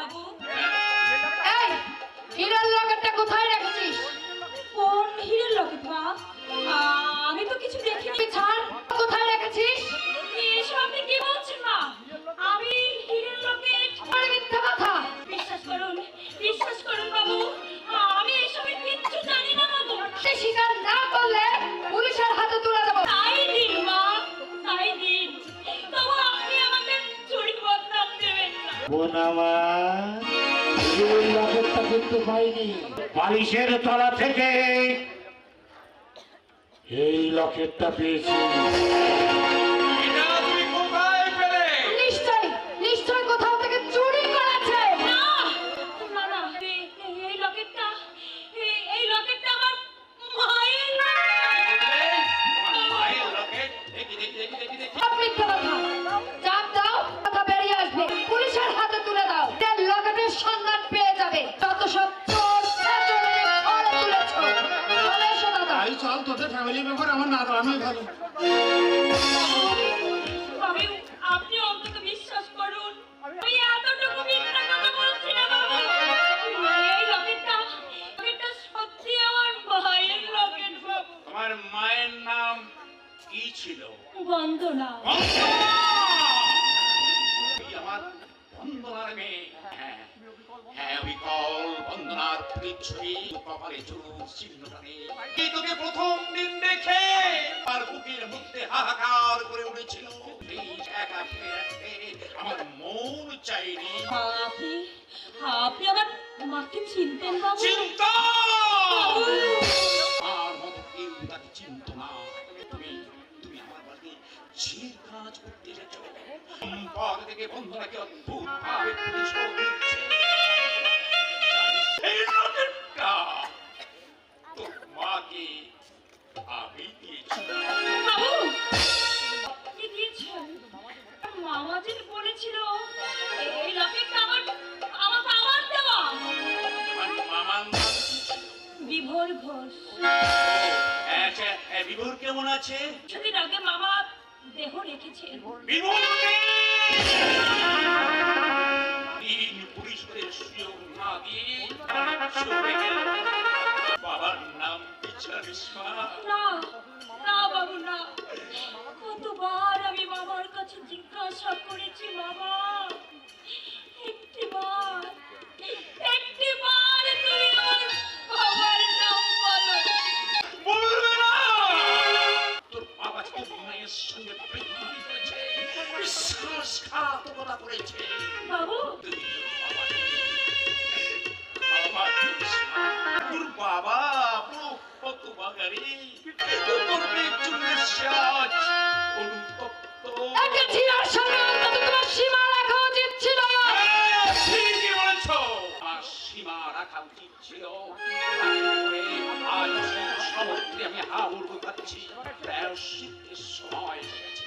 বাবু। এই হীরার লকেটটা কোথায় রেখেছিস? কোন হিরের লকেট মা? আমি তো কিছু দেখিনি। ছাড় কোথায় বোন আমার লকেটটা কিন্তু পাইনি বালিশের তলা থেকে এই লকেটটা পেয়েছি। চল তোদের ফ্যামিলি মেম্বার আমার না দাঁড়ানোই ভালো। আমি আপনি অন্তত বিশ্বাস করুন। আমি এতটুকু মিথ্যা কথা বলছি না বাবু। এই লকেটটা লকেটটা সত্যি আমার মায়ের বাবু। নাম কি ছিল? বন্দনা। আমার বন্দনার মেয়ে। ছবি কপালে চুল চিহ্নটা নেই তোকে প্রথম দিন দেখে আর বুকের মধ্যে হাহাকার করে উঠেছিল। আমার মন চাইনি। আপনি আপনি আমার মাকে চিনতেন বাবু। চিন্তা আর মতো কেউ তাকে চিনত না। তুমি তুমি আমার বাড়িতে যে কাজ করতে পর থেকে বন্ধুরাকে অদ্ভুত ভাবে প্রতিশোধ ঘোষ আচ্ছা হ্যাঁ, বিভোর কেমন আছে? কিছুদিন আগে মামা দেহ সুযোগ না দিয়ে বাবার নাম বিচারিস না না মায়ের সঙ্গে বেইমানি করেছে বিশ্বাসঘাতকতা করেছে বাবু তোর বাবা কত বাগারি তোর মেয়ে চুলের সাজ অনুতপ্ত তোমার সীমা রাখা উচিত ছিল হ্যাঁ, ঠিকই বলেছ। আমার সীমা রাখা উচিত ছিল। আজ সমুদ্রে আমি হাবুডুবু খাচ্ছি। প্রায়শ্চিত্তের সময় গেছে।